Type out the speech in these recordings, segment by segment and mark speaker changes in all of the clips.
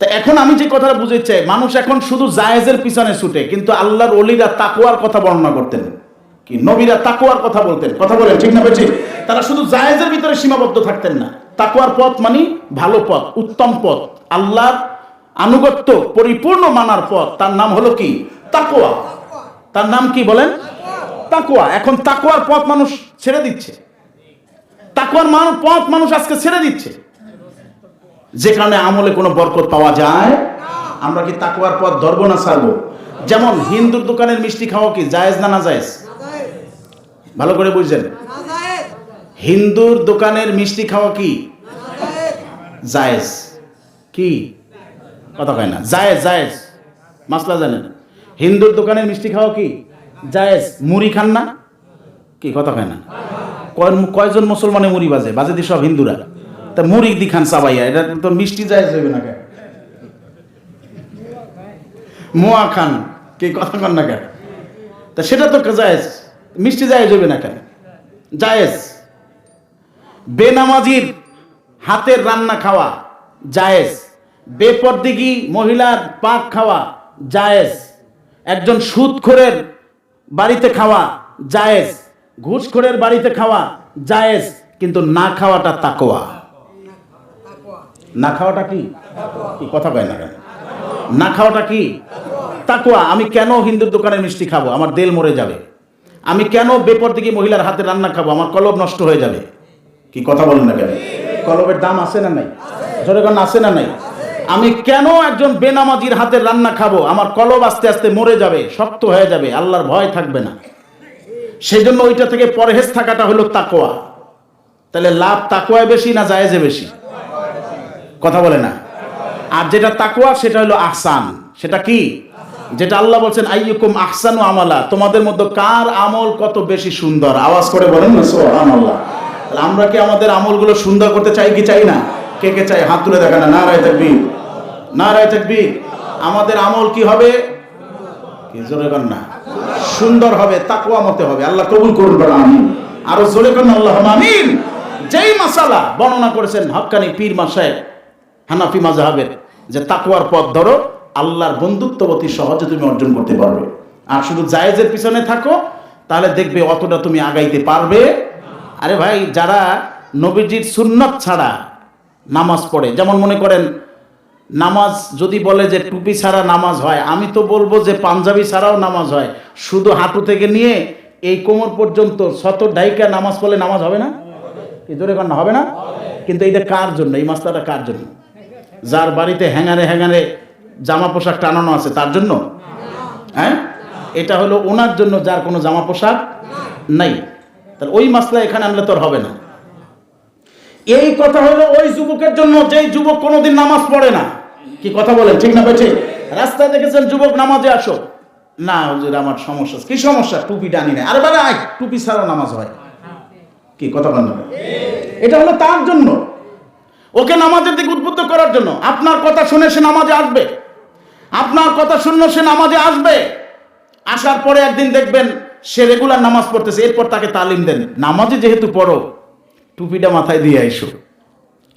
Speaker 1: তা এখন আমি যে কথাটা চাই মানুষ এখন শুধু জায়েজের পিছনে ছুটে কিন্তু আল্লাহর অলিরা তাকুয়ার কথা বর্ণনা করতেন কি নবীরা তাকুয়ার কথা বলতেন কথা বলেন ঠিক না বলছি তারা শুধু জায়েজের ভিতরে সীমাবদ্ধ থাকতেন না তাকুয়ার পথ মানে ভালো পথ উত্তম পথ আল্লাহর আনুগত্য পরিপূর্ণ মানার পথ তার নাম হলো কি তাকুয়া তার নাম কি বলেন তাকুয়া এখন তাকুয়ার পথ মানুষ ছেড়ে দিচ্ছে তাকুয়ার মান পথ মানুষ আজকে ছেড়ে দিচ্ছে যেখানে আমলে কোনো বরকত পাওয়া যায় আমরা কি তাকুয়ার পর ধরবো না ছাড়বো যেমন হিন্দুর দোকানের মিষ্টি খাওয়া কি জায়েজ না না জায়েজ ভালো করে বুঝলেন হিন্দুর দোকানের মিষ্টি খাওয়া কি জায়েজ কি কথা কয় না জায়েজ জায়েজ মাসলা জানেন হিন্দুর দোকানের মিষ্টি খাওয়া কি জায়েজ মুড়ি খান না কি কথা কয় না কয়জন মুসলমানে মুড়ি বাজে বাজে সব হিন্দুরা তা মুড়ি দি খান সাবাইয়া এটা তো মিষ্টি যায় যাবে না কেন মোয়া খান কে কথা কন না কেন তা সেটা তো জায়েজ মিষ্টি জায়েজ হবে না কেন জায়েজ বেনামাজির হাতের রান্না খাওয়া জায়েজ বেপরদিগি মহিলার পাক খাওয়া জায়েজ একজন সুদখোরের বাড়িতে খাওয়া জায়েজ ঘুষখোরের বাড়িতে খাওয়া জায়েজ কিন্তু না খাওয়াটা তাকোয়া না খাওয়াটা কি কথা কয় না কেন না খাওয়াটা কি তাকুয়া আমি কেন হিন্দুর দোকানে মিষ্টি খাবো আমার দেল মরে যাবে আমি কেন বেপর দিকে মহিলার হাতে রান্না খাবো আমার কলব নষ্ট হয়ে যাবে কি কথা বলেন না কেন কলবের দাম আছে না নাই জনগণ আছে না নাই আমি কেন একজন বেনামাজির হাতে রান্না খাবো আমার কলব আস্তে আস্তে মরে যাবে শক্ত হয়ে যাবে আল্লাহর ভয় থাকবে না সেই জন্য ওইটা থেকে পরহেজ থাকাটা হলো তাকোয়া তাহলে লাভ তাকোয়ায় বেশি না জায়েজে বেশি কথা বলে না আর যেটা তাকুয়া সেটা হলো আহসান সেটা কি যেটা আল্লাহ বলছেন আইয়ুকুম আহসানু আমালা তোমাদের মধ্যে কার আমল কত বেশি সুন্দর আওয়াজ করে বলেন না সুবহানাল্লাহ আমরা কি আমাদের আমলগুলো সুন্দর করতে চাই কি চাই না কে কে চাই হাত তুলে দেখা না রায় থাকবি না রায় থাকবি আমাদের আমল কি হবে কি জোরে কর না সুন্দর হবে তাকুয়া মতে হবে আল্লাহ কবুল করুন বড় আমিন আর জোরে কর না আল্লাহ আমিন যেই মাসালা বর্ণনা করেছেন হকানি পীর মাসায় হানাফি মাজাহাবের যে তাকুয়ার পথ ধরো আল্লাহর বন্ধুত্ববতী সহজে তুমি অর্জন করতে পারবে আর শুধু জায়েজের পিছনে থাকো তাহলে দেখবে অতটা তুমি আগাইতে পারবে আরে ভাই যারা নবীজির সুন্নত ছাড়া নামাজ পড়ে যেমন মনে করেন নামাজ যদি বলে যে টুপি ছাড়া নামাজ হয় আমি তো বলবো যে পাঞ্জাবি ছাড়াও নামাজ হয় শুধু হাঁটু থেকে নিয়ে এই কোমর পর্যন্ত শত ডাইকা নামাজ পড়লে নামাজ হবে না এ ধরে কান্না হবে না কিন্তু এইটা কার জন্য এই মাস্তাটা কার জন্য যার বাড়িতে হ্যাঙ্গারে হ্যাঙ্গারে জামা পোশাক টানানো আছে তার জন্য হ্যাঁ এটা হলো ওনার জন্য যার কোনো জামা পোশাক নাই তাহলে ওই মাসলা এখানে আনলে তোর হবে না এই কথা হলো ওই যুবকের জন্য যেই যুবক কোনোদিন নামাজ পড়ে না কি কথা বলেন ঠিক না বলছে রাস্তায় দেখেছেন যুবক নামাজে আসো না হুজুর আমার সমস্যা কি সমস্যা টুপি টানি না আরে বারে আয় টুপি ছাড়া নামাজ হয় কি কথা বলেন এটা হলো তার জন্য ওকে নামাজের দিকে উদ্বুদ্ধ করার জন্য আপনার কথা শুনে সে নামাজে আসবে আপনার কথা শুনল সে নামাজে আসবে আসার পরে একদিন দেখবেন সে রেগুলার নামাজ পড়তেছে এরপর তাকে তালিম দেন নামাজে যেহেতু পড়ো টুপিটা মাথায় দিয়ে আইসো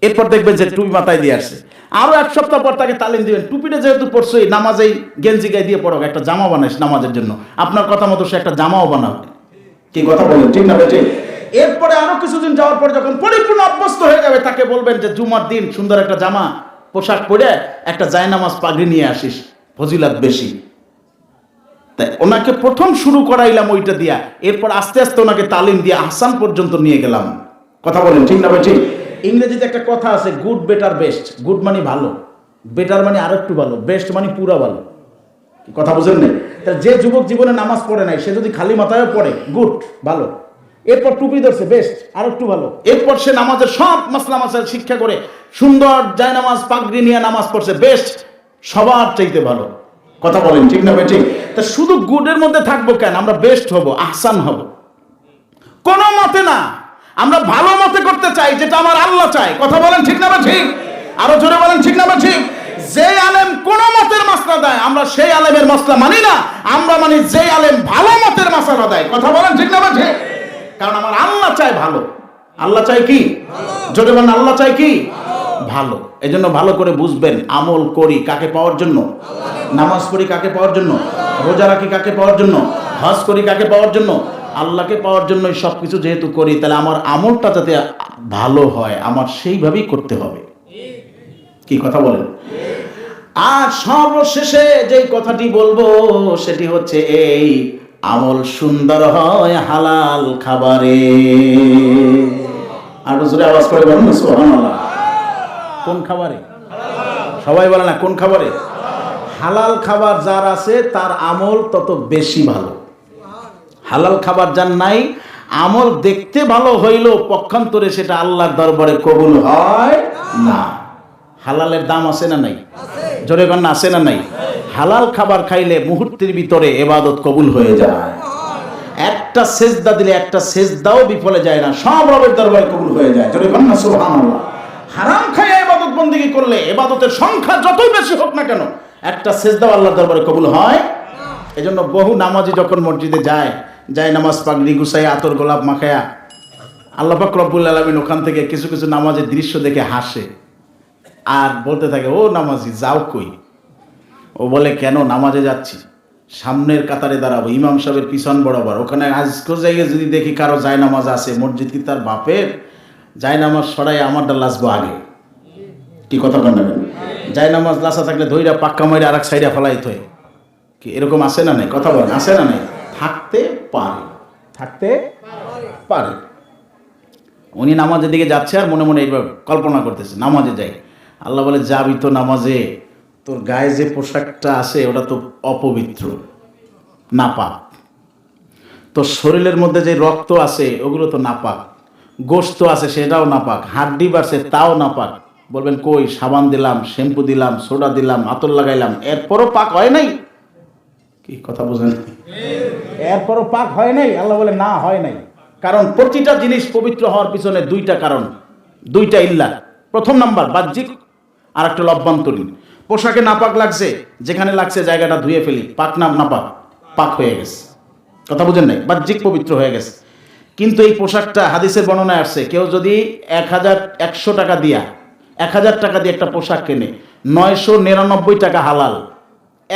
Speaker 1: এরপর দেখবেন যে টুপি মাথায় দিয়ে আসছে আরও এক সপ্তাহ পর তাকে তালিম দিবেন টুপিটা যেহেতু পড়ছো এই নামাজেই গেঞ্জি গায়ে দিয়ে পড়ো একটা জামা বানাইস নামাজের জন্য আপনার কথা মতো সে একটা জামাও বানাবে কি কথা বলেন ঠিক না ঠিক এরপরে আরো কিছুদিন যাওয়ার পরে যখন পরিপূর্ণ অভ্যস্ত হয়ে যাবে তাকে বলবেন যে জুমার দিন সুন্দর একটা জামা পোশাক পরে একটা জায়নামাজ পাগড়ি নিয়ে আসিস ফজিলাত বেশি তাই ওনাকে প্রথম শুরু করাইলাম ওইটা দিয়া এরপর আস্তে আস্তে ওনাকে তালিম দিয়ে আহসান পর্যন্ত নিয়ে গেলাম কথা বলেন ঠিক না ভাই ঠিক ইংরেজিতে একটা কথা আছে গুড বেটার বেস্ট গুড মানে ভালো বেটার মানে আরো একটু ভালো বেস্ট মানে পুরা ভালো কথা বুঝেন নাই তাহলে যে যুবক জীবনে নামাজ পড়ে নাই সে যদি খালি মাথায় পড়ে গুড ভালো এরপর টুপি ধরছে বেস্ট আর একটু ভালো এরপর সে নামাজের সব মাসলাম শিক্ষা করে সুন্দর জায় নামাজ পাগড়ি নিয়ে নামাজ পড়ছে বেস্ট সবার চাইতে ভালো কথা বলেন ঠিক না ঠিক তা শুধু গুডের মধ্যে থাকবো কেন আমরা বেস্ট হব আহসান হব কোনো মতে না আমরা ভালো মতে করতে চাই যেটা আমার আল্লাহ চাই কথা বলেন ঠিক না ঠিক আরো জোরে বলেন ঠিক না ঠিক যে আলেম কোন মতের মাসলা দেয় আমরা সেই আলেমের মাসলা মানি না আমরা মানি যে আলেম ভালো মতের মাসলা দেয় কথা বলেন ঠিক না ঠিক চায় ভালো আল্লাহ চায় কি যদি বলেন আল্লাহ চায় কি ভালো এই জন্য ভালো করে বুঝবেন আমল করি কাকে পাওয়ার জন্য নামাজ পড়ি কাকে পাওয়ার জন্য রোজা রাখি কাকে পাওয়ার জন্য হজ করি কাকে পাওয়ার জন্য আল্লাহকে পাওয়ার জন্য সব কিছু যেহেতু করি তাহলে আমার আমলটা যাতে ভালো হয় আমার সেইভাবেই করতে হবে কি কথা বলেন আর সর্বশেষে যে কথাটি বলবো সেটি হচ্ছে এই আমল সুন্দর হয় হালাল খাবারে আর জোরে আওয়াজ করে বলেন সুবহানাল্লাহ কোন খাবারে সবাই বলে না কোন খাবারে হালাল খাবার যার আছে তার আমল তত বেশি ভালো হালাল খাবার যার নাই আমল দেখতে ভালো হইল পক্ষান্তরে সেটা আল্লাহর দরবারে কবুল হয় না হালালের দাম আছে না নাই জোরে কন্যা আছে না নাই হালাল খাবার খাইলে মুহূর্তের ভিতরে এবাদত কবুল হয়ে যায় একটা সেজদা দিলে একটা সেজদাও বিফলে যায় না সব রবের দরবার কবুল হয়ে যায় জোরে বন্যা সুবহানাল্লাহ হারাম খাইয়া এবাদত বন্দিগি করলে এবাদতের সংখ্যা যতই বেশি হোক না কেন একটা সেজদাও আল্লাহর দরবারে কবুল হয় এজন্য বহু নামাজি যখন মসজিদে যায় যায় নামাজ পাগড়ি গুসাই আতর গোলাপ মাখায়া আল্লাহ পাক রব্বুল আলমিন ওখান থেকে কিছু কিছু নামাজের দৃশ্য দেখে হাসে আর বলতে থাকে ও নামাজি যাও কই ও বলে কেন নামাজে যাচ্ছি সামনের কাতারে দাঁড়াবো ইমাম সাহেবের পিছন বরাবর ওখানে আজকের জায়গায় যদি দেখি কারো যায় নামাজ আছে মসজিদ কি তার বাপের যায় নামাজ সরাই আমারটা লাসবো আগে কি কথা বলবেন যায় নামাজ লাসা থাকলে ধৈরা পাক্কা মাইরা আর এক সাইডে ফেলাই থই কি এরকম আসে না নাই কথা বলেন আসে না নাই থাকতে পারে থাকতে পারে উনি নামাজের দিকে যাচ্ছে আর মনে মনে এইভাবে কল্পনা করতেছে নামাজে যাই আল্লাহ বলে যাবি তো নামাজে তোর গায়ে যে পোশাকটা আছে ওটা তো অপবিত্র নাপাক তোর শরীরের মধ্যে যে রক্ত আছে ওগুলো তো নাপাক গোস্ত আছে সেটাও নাপাক হাড্ডি বাড়ছে তাও নাপাক বলবেন কই সাবান দিলাম শ্যাম্পু দিলাম সোডা দিলাম আতর লাগাইলাম এরপরও পাক হয় নাই কি কথা বোঝেন এরপরও পাক হয় নাই আল্লাহ বলে না হয় নাই কারণ প্রতিটা জিনিস পবিত্র হওয়ার পিছনে দুইটা কারণ দুইটা ইল্লা প্রথম নাম্বার বাহ্যিক আর একটা লভ্যান্তরীণ পোশাকে নাপাক লাগছে যেখানে লাগছে জায়গাটা ধুয়ে ফেলি পাক না নাপাক পাক হয়ে গেছে কথা বুঝেন নাই বাহ্যিক পবিত্র হয়ে গেছে কিন্তু এই পোশাকটা হাদিসের বর্ণনায় আসছে কেউ যদি এক হাজার একশো টাকা দিয়া এক হাজার টাকা দিয়ে একটা পোশাক কেনে নয়শো নিরানব্বই টাকা হালাল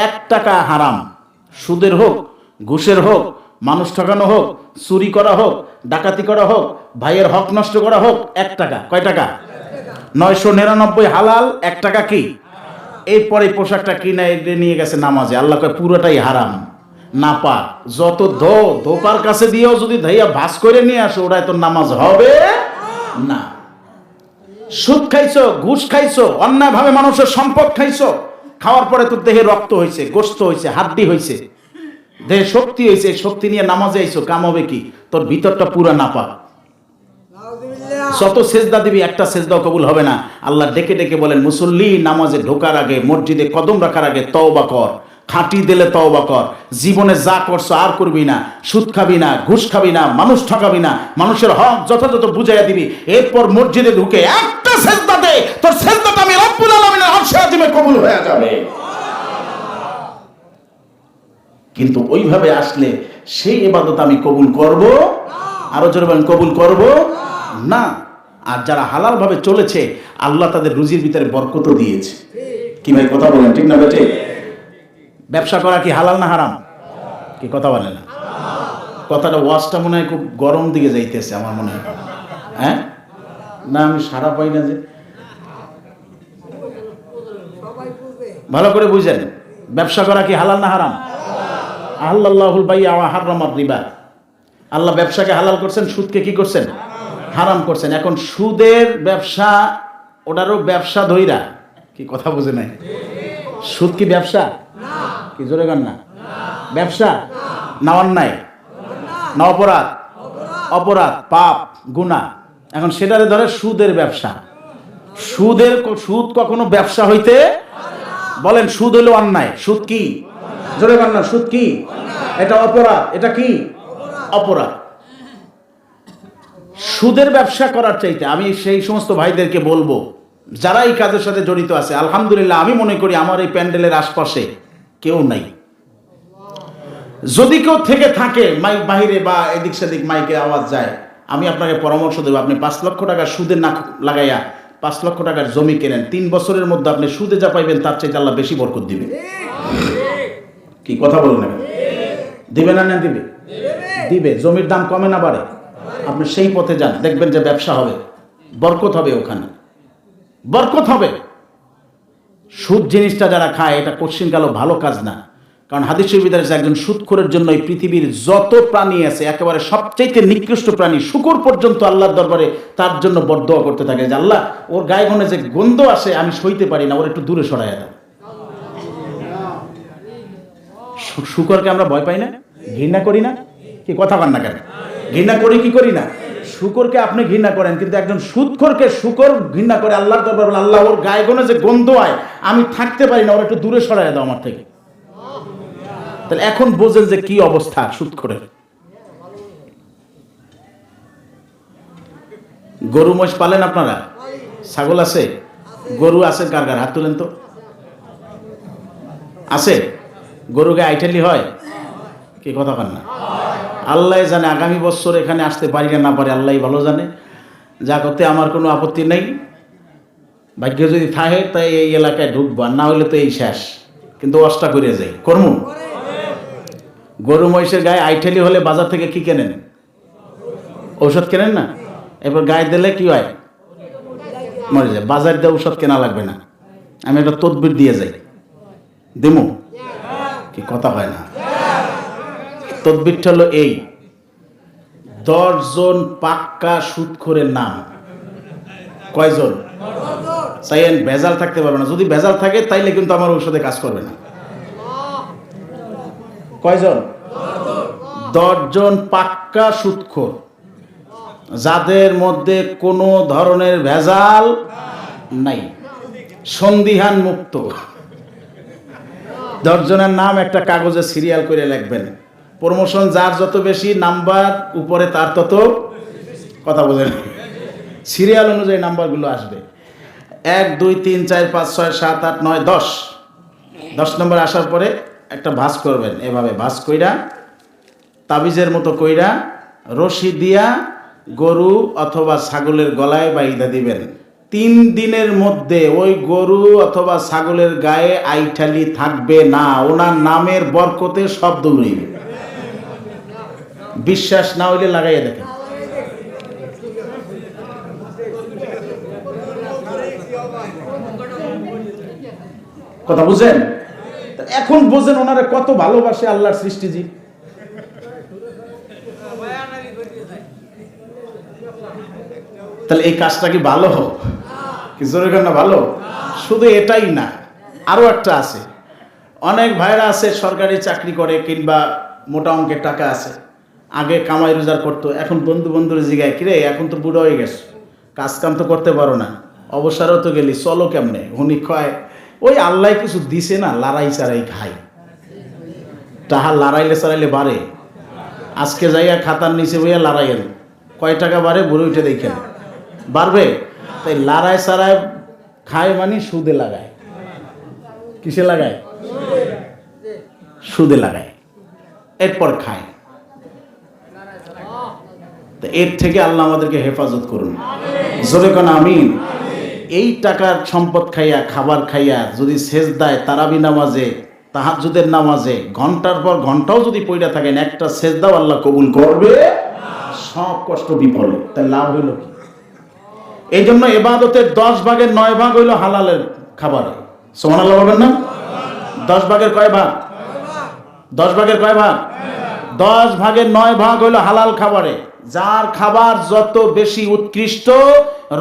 Speaker 1: এক টাকা হারাম সুদের হোক ঘুষের হোক মানুষ ঠকানো হোক চুরি করা হোক ডাকাতি করা হোক ভাইয়ের হক নষ্ট করা হোক এক টাকা কয় টাকা নয়শো নিরানব্বই হালাল এক টাকা কি এরপরে পোশাকটা কিনা নিয়ে গেছে নামাজে আল্লাহ কয় পুরোটাই হারাম না পা যত ধো ধোপার কাছে দিয়েও যদি ধাইয়া ভাস করে নিয়ে আসো ওরা তো নামাজ হবে না সুদ খাইছো ঘুষ খাইছো অন্যায়ভাবে মানুষের সম্পদ খাইছো খাওয়ার পরে তোর দেহে রক্ত হয়েছে গোস্ত হয়েছে হাড্ডি হয়েছে দেহে শক্তি হয়েছে শক্তি নিয়ে নামাজে আইছো কাম হবে কি তোর ভিতরটা পুরা না পা শত সেজদা দিবি একটা সেজদাও কবুল হবে না আল্লাহ ডেকে ডেকে বলেন মুসল্লি নামাজে ঢোকার আগে মসজিদে কদম রাখার আগে তওবা কর খাঁটি দিলে তওবা কর জীবনে যা করছো আর করবি না সুদ খাবি না ঘুষ খাবি না মানুষ ঠকাবি না মানুষের হক যথাযথ বুঝাইয়া দিবি এরপর মসজিদে ঢুকে একটা সেজদা দে তোর সেজদাটা আমি রব্বুল আলামিনের আরশে আজিমে কবুল হয়ে যাবে কিন্তু ওইভাবে আসলে সেই ইবাদত আমি কবুল করব আরো জোরে কবুল করব না আর যারা হালালভাবে চলেছে আল্লাহ তাদের রুজির ভিতরে বরকত দিয়েছে কি ভাই কথা বলেন ঠিক না বেটে ব্যবসা করা কি হালাল না হারাম কি কথা বলে না কথাটা ওয়াশটা মনে হয় খুব গরম দিকে যাইতেছে আমার মনে হয় হ্যাঁ না আমি সারা পাই না যে ভালো করে বুঝেন ব্যবসা করা কি হালাল না হারাম আল্লাহুল বাই আওয়া হারামার রিবা আল্লাহ ব্যবসাকে হালাল করছেন সুদকে কি করছেন হারাম করছেন এখন সুদের ব্যবসা ওটারও ব্যবসা ধৈরা কি কথা বুঝে নাই সুদ কি ব্যবসা কি জোরে গান না ব্যবসা না অন্যায় না অপরাধ অপরাধ পাপ গুণা এখন সেটারে ধরে সুদের ব্যবসা সুদের সুদ কখনো ব্যবসা হইতে বলেন সুদ হলো অন্যায় সুদ কি জোরে গান না সুদ কি এটা অপরাধ এটা কি অপরাধ সুদের ব্যবসা করার চাইতে আমি সেই সমস্ত ভাইদেরকে বলবো যারা এই কাজের সাথে জড়িত আছে আলহামদুলিল্লাহ আমি মনে করি আমার এই প্যান্ডেলের আশপাশে কেউ নাই যদি কেউ থেকে থাকে মাইক বাহিরে বা এদিক সেদিক মাইকে আওয়াজ যায় আমি আপনাকে পরামর্শ দেবো আপনি পাঁচ লক্ষ টাকার সুদে না লাগাইয়া পাঁচ লক্ষ টাকার জমি কেনেন তিন বছরের মধ্যে আপনি সুদে যা পাইবেন তার চাইতে আল্লাহ বেশি বরকত দিবে কি কথা বলেন দিবে না না দিবে দিবে জমির দাম কমে না বাড়ে আপনি সেই পথে যান দেখবেন যে ব্যবসা হবে বরকত হবে ওখানে বরকত হবে সুদ জিনিসটা যারা খায় এটা কশ্চিনকালও ভালো কাজ না কারণ হাদিস সুবিধার একজন সুৎখোরের জন্য এই পৃথিবীর যত প্রাণী আছে একেবারে সবচাইতে নিকৃষ্ট প্রাণী শুকুর পর্যন্ত আল্লাহর দরবারে তার জন্য বরদোয়া করতে থাকে যে আল্লাহ ওর গায়ে গনে যে গন্ধ আসে আমি সইতে পারি না ওর একটু দূরে সরাইয়া দাও শুকরকে আমরা ভয় পাই না ঘৃণা করি না কি কথা পান না কেন ঘৃণা করি কি করি না শুকরকে আপনি ঘৃণা করেন কিন্তু একজন সুদখোরকে শুকর ঘৃণা করে আল্লাহর দরবার বলে আল্লাহ ওর গায়ে গনে যে গন্ধ আয় আমি থাকতে পারি না ওর একটু দূরে সরাই দাও আমার থেকে তাহলে এখন বোঝেন যে কি অবস্থা সুৎখরের গরু মোষ পালেন আপনারা ছাগল আছে গরু আছে কার কার হাত তুলেন তো আছে গরুকে আইটালি হয় কি কথা কান না আল্লাহ জানে আগামী বছর এখানে আসতে পারি না পারে আল্লাহ ভালো জানে যা করতে আমার কোনো আপত্তি নেই ভাগ্য যদি থাকে তাই এই এলাকায় ঢুকবো আর না হলে তো এই শেষ কিন্তু অষ্টা করে যাই কর্ম গরু মহিষের গায়ে আইঠেলি হলে বাজার থেকে কি কেনেন ঔষধ কেনেন না এরপর গায়ে দিলে কি হয় মরে যায় বাজার দিয়ে ঔষধ কেনা লাগবে না আমি একটা তদবির দিয়ে যাই দেমো কি কথা হয় না তদ্বিরটা হলো এই দশজন পাক্কা সুৎখোরের নাম কয়জন সাইন ভেজাল থাকতে পারবে না যদি ভেজাল থাকে তাইলে কিন্তু আমার ঔষধে কাজ করবে না কয়জন দশজন পাক্কা সুৎখোর যাদের মধ্যে কোনো ধরনের ভেজাল নাই সন্দিহান মুক্ত দশজনের নাম একটা কাগজে সিরিয়াল করে লিখবেন প্রমোশন যার যত বেশি নাম্বার উপরে তার তত কথা বলে সিরিয়াল অনুযায়ী নাম্বারগুলো আসবে এক দুই তিন চার পাঁচ ছয় সাত আট নয় দশ দশ নম্বর আসার পরে একটা ভাস করবেন এভাবে ভাস কইরা তাবিজের মতো কইরা রশি দিয়া গরু অথবা ছাগলের গলায় বা ইদা দিবেন তিন দিনের মধ্যে ওই গরু অথবা ছাগলের গায়ে আইঠালি থাকবে না ওনার নামের বরকতে শব্দ নেই বিশ্বাস না হইলে লাগাইয়া দেখেন কথা বুঝেন এখন বোঝেন ওনারা কত ভালোবাসে আল্লাহর সৃষ্টিজি তাহলে এই কাজটা কি ভালো হোক কি জোরে না ভালো শুধু এটাই না আরো একটা আছে অনেক ভাইরা আছে সরকারি চাকরি করে কিংবা মোটা অঙ্কের টাকা আছে আগে কামাই রোজগার করতো এখন বন্ধু বন্ধুর জিগায় কিরে এখন তো বুড়ো হয়ে গেছে কাজ কাম তো করতে পারো না অবসরও তো গেলি চলো কেমনে হুনি খয় ওই আল্লাহ কিছু দিছে না লড়াই চারাই খাই তাহা লড়াইলে চড়াইলে বাড়ে আজকে যাইয়া খাতার নিচে বইয়া এল কয় টাকা বাড়ে বুড়ো উঠে দেখে বাড়বে তাই লড়াই চারায় খায় মানে সুদে লাগায় কিসে লাগায় সুদে লাগায় এরপর খায় এর থেকে আল্লাহ আমাদেরকে হেফাজত করুন জোরে কোন আমিন এই টাকার সম্পদ খাইয়া খাবার খাইয়া যদি সেচ দেয় তারাবি নামাজে তাহাজুদের নামাজে ঘন্টার পর ঘন্টাও যদি পইড়া থাকেন একটা দাও আল্লাহ কবুল করবে সব কষ্ট বিফলে তাই লাভ হইল কি এই জন্য এবাদতের দশ ভাগের নয় ভাগ হইল হালালের খাবারে সমান আল্লাহ বলবেন না দশ ভাগের কয় ভাগ দশ ভাগের কয় ভাগ দশ ভাগের নয় ভাগ হইল হালাল খাবারে যার খাবার যত বেশি উৎকৃষ্ট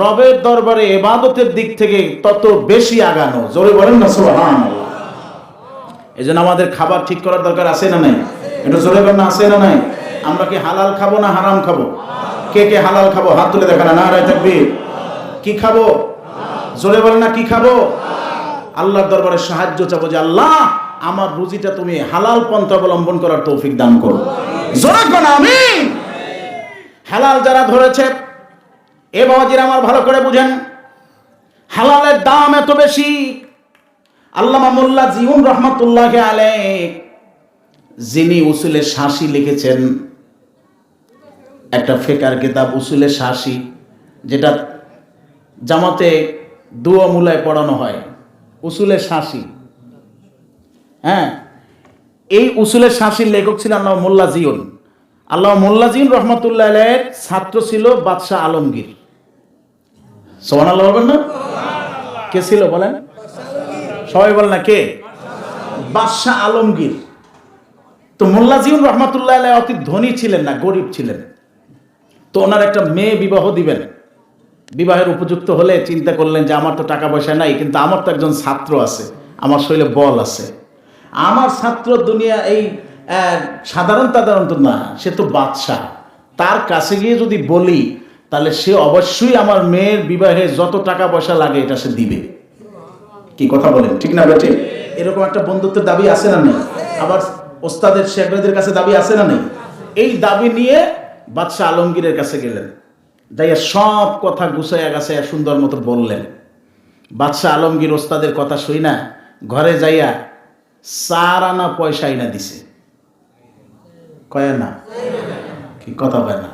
Speaker 1: রবের দরবারে এবাদতের দিক থেকে তত বেশি আগানো জোরে বলেন না সুবহান এই জন্য আমাদের খাবার ঠিক করার দরকার আছে না নাই এটা জোরে বলেন না আছে না নাই আমরা কি হালাল খাবো না হারাম খাবো কে কে হালাল খাবো হাত তুলে দেখা না রায় থাকবে কি খাবো জোরে বলেন না কি খাবো আল্লাহর দরবারে সাহায্য চাবো যে আল্লাহ আমার রুজিটা তুমি হালাল পন্থা অবলম্বন করার তৌফিক দান করো জোরে কোন আমি হালাল যারা ধরেছে এ বাবাজির আমার ভালো করে বুঝেন হালালের দাম এত বেশি আল্লামা মোল্লা জীবন রহমতুল্লাহকে আলে যিনি উসুলে শাসি লিখেছেন একটা ফেকার কিতাব উসুলে শাসি যেটা জামাতে দুয়া মূলায় পড়ানো হয় উসুলে শাসি হ্যাঁ এই উসুলের শাসির লেখক ছিলেন মোল্লা জিয়ন আল্লাহ মোল্লাজিন রহমতুল্লাহ আলাইয়ের ছাত্র ছিল বাদশাহ আলমগীর সোহান আল্লাহ বলবেন না কে ছিল বলেন সবাই বল না কে বাদশাহ আলমগীর তো মোল্লাজিউন রহমতুল্লাহ আলাই অতি ধনী ছিলেন না গরিব ছিলেন তো ওনার একটা মেয়ে বিবাহ দিবেন বিবাহের উপযুক্ত হলে চিন্তা করলেন যে আমার তো টাকা পয়সা নাই কিন্তু আমার তো একজন ছাত্র আছে আমার শরীরে বল আছে আমার ছাত্র দুনিয়া এই সাধারণ সাধারণত না সে তো বাদশাহ তার কাছে গিয়ে যদি বলি তাহলে সে অবশ্যই আমার মেয়ের বিবাহে যত টাকা পয়সা লাগে এটা সে দিবে কি কথা বলেন ঠিক না বেটে এরকম একটা বন্ধুত্বের দাবি আছে না নেই আবার ওস্তাদের শেখরাদের কাছে দাবি আছে না নেই এই দাবি নিয়ে বাদশাহ আলমগীরের কাছে গেলেন যাইয়া সব কথা গুছাইয়া গাছাইয়া সুন্দর মতো বললেন বাদশাহ আলমগীর ওস্তাদের কথা শুই না ঘরে যাইয়া চার আনা পয়সা এনে দিছে কয়ে না কি কথা কয় না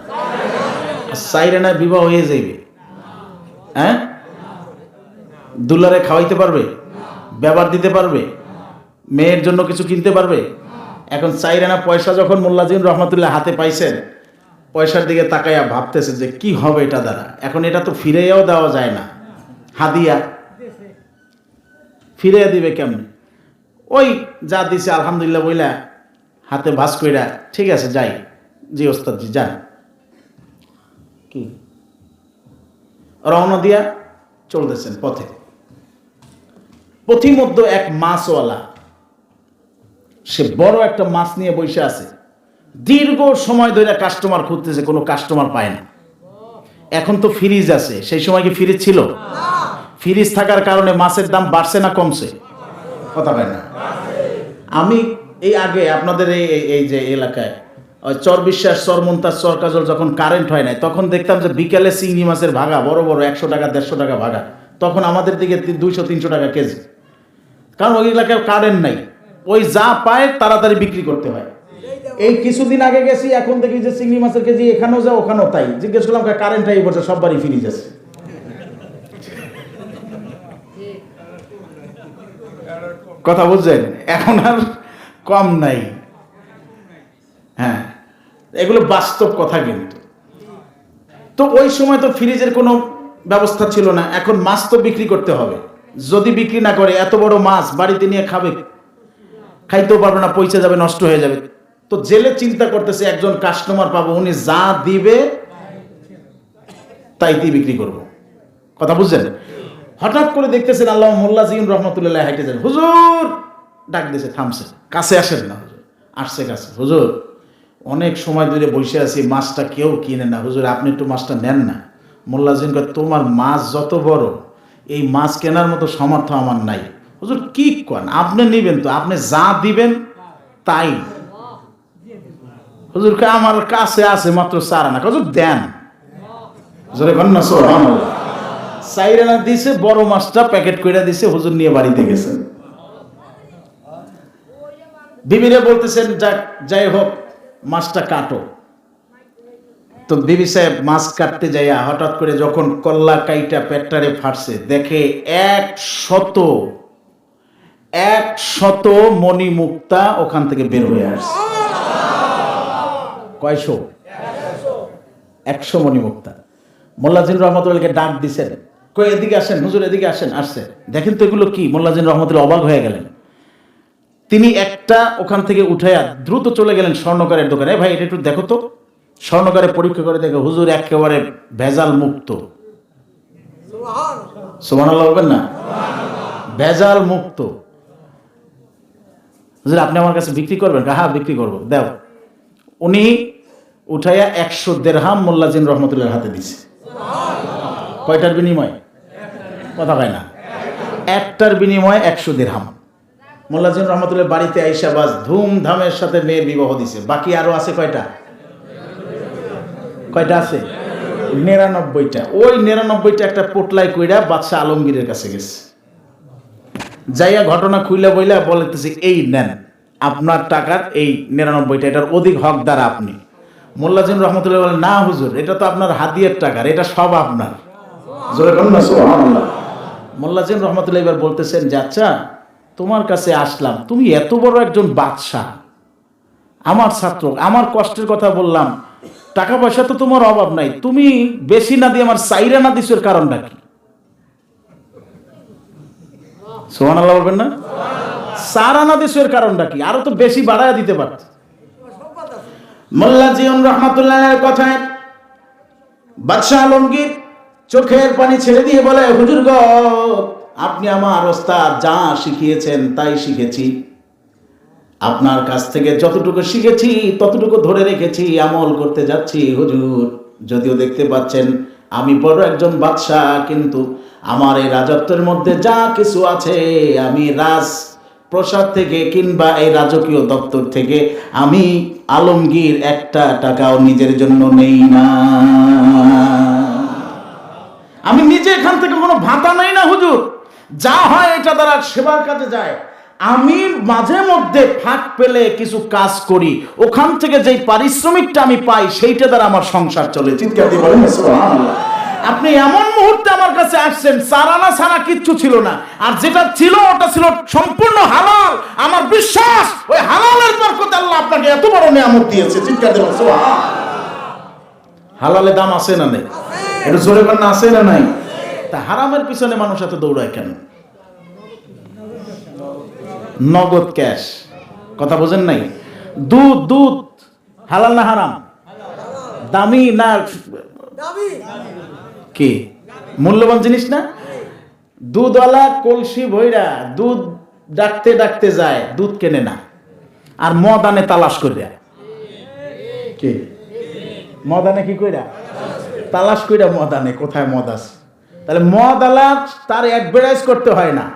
Speaker 1: চাইরে না বিবাহ হয়ে যাইবে হ্যাঁ দুলারে খাওয়াইতে পারবে ব্যবহার দিতে পারবে মেয়ের জন্য কিছু কিনতে পারবে এখন চাইরে না পয়সা যখন মোল্লাজিম রহমতুল্লাহ হাতে পাইছেন পয়সার দিকে তাকাইয়া ভাবতেছে যে কি হবে এটা দ্বারা এখন এটা তো ফিরেও দেওয়া যায় না হাদিয়া ফিরে দিবে কেমন ওই যা দিছে আলহামদুলিল্লাহ বইলা হাতে বাস কইরা ঠিক আছে যাই জি ওস্তাদজি যান কি রওনা দিয়া চলতেছেন পথে পথিমধ্য এক মাছওয়ালা সে বড় একটা মাছ নিয়ে বসে আছে দীর্ঘ সময় ধরে কাস্টমার খুঁজতেছে কোনো কাস্টমার পায় না এখন তো ফ্রিজ আছে সেই সময় কি ফ্রিজ ছিল ফ্রিজ থাকার কারণে মাছের দাম বাড়ছে না কমছে কথা পায় না আমি এই আগে আপনাদের এই এই যে এলাকায় চর বিশ্বাস চর মন্তাজ চর কাজল যখন কারেন্ট হয় নাই তখন দেখতাম যে বিকালে চিংড়ি মাছের ভাগা বড় বড় একশো টাকা দেড়শো টাকা ভাগা তখন আমাদের দিকে দুইশো তিনশো টাকা কেজি কারণ ওই এলাকায় কারেন্ট নাই ওই যা পায় তাড়াতাড়ি বিক্রি করতে হয় এই কিছুদিন আগে গেছি এখন দেখি যে চিংড়ি মাছের কেজি এখানেও যা ওখানেও তাই জিজ্ঞেস করলাম কারেন্ট এই বছর সববারই ফিরে যাচ্ছে কথা বুঝছেন এখন আর কম নাই হ্যাঁ এগুলো বাস্তব কথা কিন্তু তো ওই সময় তো ফ্রিজের কোনো ব্যবস্থা ছিল না এখন মাছ তো বিক্রি করতে হবে যদি বিক্রি না করে এত বড় মাছ বাড়িতে নিয়ে খাবে খাইতেও পারবে না পয়সা যাবে নষ্ট হয়ে যাবে তো জেলে চিন্তা করতেছে একজন কাস্টমার পাবো উনি যা দিবে তাই দিয়ে বিক্রি করব। কথা বুঝছেন হঠাৎ করে দেখতেছেন আল্লাহ মোল্লাজিম রহমতুল্লাহ যান হুজুর ডাক দিয়েছে থামছে কাছে আসেন না হুজুর আসছে কাছে হুজুর অনেক সময় ধরে বসে আছি মাছটা কেউ কিনে না হুজুর আপনি একটু মাছটা নেন না মোল্লাজিন তোমার মাছ যত বড় এই মাছ কেনার মতো সামর্থ্য আমার নাই হুজুর কি কন আপনি নেবেন তো আপনি যা দিবেন তাই হুজুরকে আমার কাছে আছে মাত্র চার আনা হুজুর দেন জোরে না দিছে বড় মাছটা প্যাকেট করে দিছে হুজুর নিয়ে বাড়িতে গেছেন বিবিরে বলতেছেন যাক যাই হোক মাছটা কাটো তো বিবি সাহেব মাছ কাটতে যাইয়া হঠাৎ করে যখন কল্লা কাইটা পেটটারে ফাটছে দেখে এক শত এক শত মণি মুক্তা ওখান থেকে বের হয়ে আসছে কয়শো একশো মণি মুক্তা মোল্লাজিন রহমতুল্লাহকে ডাক দিছেন কই এদিকে আসেন হুজুর এদিকে আসেন আসছে দেখেন তো এগুলো কি মোল্লাজিন রহমতুল্লাহ অবাক হয়ে গেলেন তিনি একটা ওখান থেকে উঠাইয়া দ্রুত চলে গেলেন স্বর্ণকারের দোকানে ভাই এটা একটু দেখো তো স্বর্ণকারে পরীক্ষা করে দেখে হুজুর একেবারে ভেজাল মুক্ত সোমানাল্লাহ বলবেন না ভেজাল মুক্ত হুজুর আপনি আমার কাছে বিক্রি করবেন হা হ্যাঁ, বিক্রি করবো দেও উনি উঠাইয়া একশো দেড়হাম মোল্লাজিন রহমতুল্লাহর হাতে দিছে কয়টার বিনিময় কথা কয় না একটার বিনিময়ে একশো দেড়হাম মোল্লাজিন রহমতুল্লাহ বাড়িতে আইসা বাস ধুমধামের সাথে মেয়ের বিবাহ দিছে বাকি আরও আছে কয়টা কয়টা আছে নিরানব্বইটা ওই নিরানব্বইটা একটা পোটলাই কইরা বাদশাহ আলমগীরের কাছে গেছে যাইয়া ঘটনা খুইলা বইলা বলতেছে এই নেন আপনার টাকার এই নিরানব্বইটা এটার অধিক হকদার আপনি মোল্লাজিন রহমতুল্লাহ বলেন না হুজুর এটা তো আপনার হাতিয়ার টাকার এটা সব আপনার মোল্লাজিন রহমতুল্লাহ এবার বলতেছেন যে আচ্ছা তোমার কাছে আসলাম তুমি এত বড় একজন বাদশাহ আমার ছাত্র আমার কষ্টের কথা বললাম টাকা পয়সা তো তোমার অভাব নাই তুমি বেশি না দিয়ে আমার চাইরা না দিছো কারণটা কি সোহান আল্লাহ বলবেন না সারা না দিছো কারণটা কি আরো তো বেশি বাড়ায় দিতে পারত মোল্লা জিয়ন রহমাতুল্লাহ কথায় বাদশাহ আলমগীর চোখের পানি ছেড়ে দিয়ে বলে হুজুর গো আপনি আমার ওস্তাদ যা শিখিয়েছেন তাই শিখেছি আপনার কাছ থেকে যতটুকু শিখেছি ততটুকু ধরে রেখেছি আমল করতে যাচ্ছি হুজুর যদিও দেখতে পাচ্ছেন আমি বড় একজন বাদশাহ কিন্তু আমার এই রাজত্বের মধ্যে যা কিছু আছে আমি রাজ প্রসাদ থেকে কিংবা এই রাজকীয় দপ্তর থেকে আমি আলমগীর একটা টাকাও নিজের জন্য নেই না আমি নিজে এখান থেকে কোনো ভাতা নেই না হুজুর যা হয় এটা দ্বারা সেবার কাজে যায় আমি মাঝে মধ্যে ফাঁক পেলে কিছু কাজ করি ওখান থেকে যেই পারিশ্রমিকটা আমি পাই সেইটা দ্বারা আমার সংসার চলে আপনি এমন মুহূর্তে আমার কাছে আসছেন সারানা সারা কিচ্ছু ছিল না আর যেটা ছিল ওটা ছিল সম্পূর্ণ হালাল আমার বিশ্বাস ওই হালালের বরকতে আল্লাহ আপনাকে এত বড় নিয়ামত দিয়েছে চিৎকার দিয়ে হালালে দাম আছে না নেই এটা জোরে না আছে না নাই তা হারামের পিছনে মানুষ এত দৌড়ায় কেন নগদ ক্যাশ কথা বোঝেন নাই দুধ দুধ হালাল না হারাম দামি না কি মূল্যবান জিনিস না দুধওয়ালা কলসি ভৈরা দুধ ডাকতে ডাকতে যায় দুধ কেনে না আর মদানে তালাশ করিয়া কি মদানে কি কইরা তালাশ কইরা মদানে কোথায় মদ আছে তাহলে মদ আলাদ তার অ্যাডভার্টাইজ করতে হয় না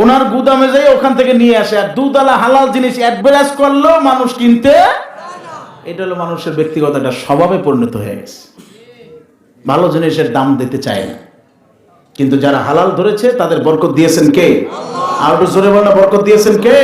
Speaker 1: ওনার গুদামে যাই ওখান থেকে নিয়ে আসে আর দুধ আলা হালাল জিনিস অ্যাডভার্টাইজ করলো মানুষ কিনতে এটা হলো মানুষের ব্যক্তিগত একটা স্বভাবে পরিণত হয়ে গেছে ভালো জিনিসের দাম দিতে চায় না কিন্তু যারা হালাল ধরেছে তাদের বরকত দিয়েছেন কে আর জোরে বলা বরকত দিয়েছেন কে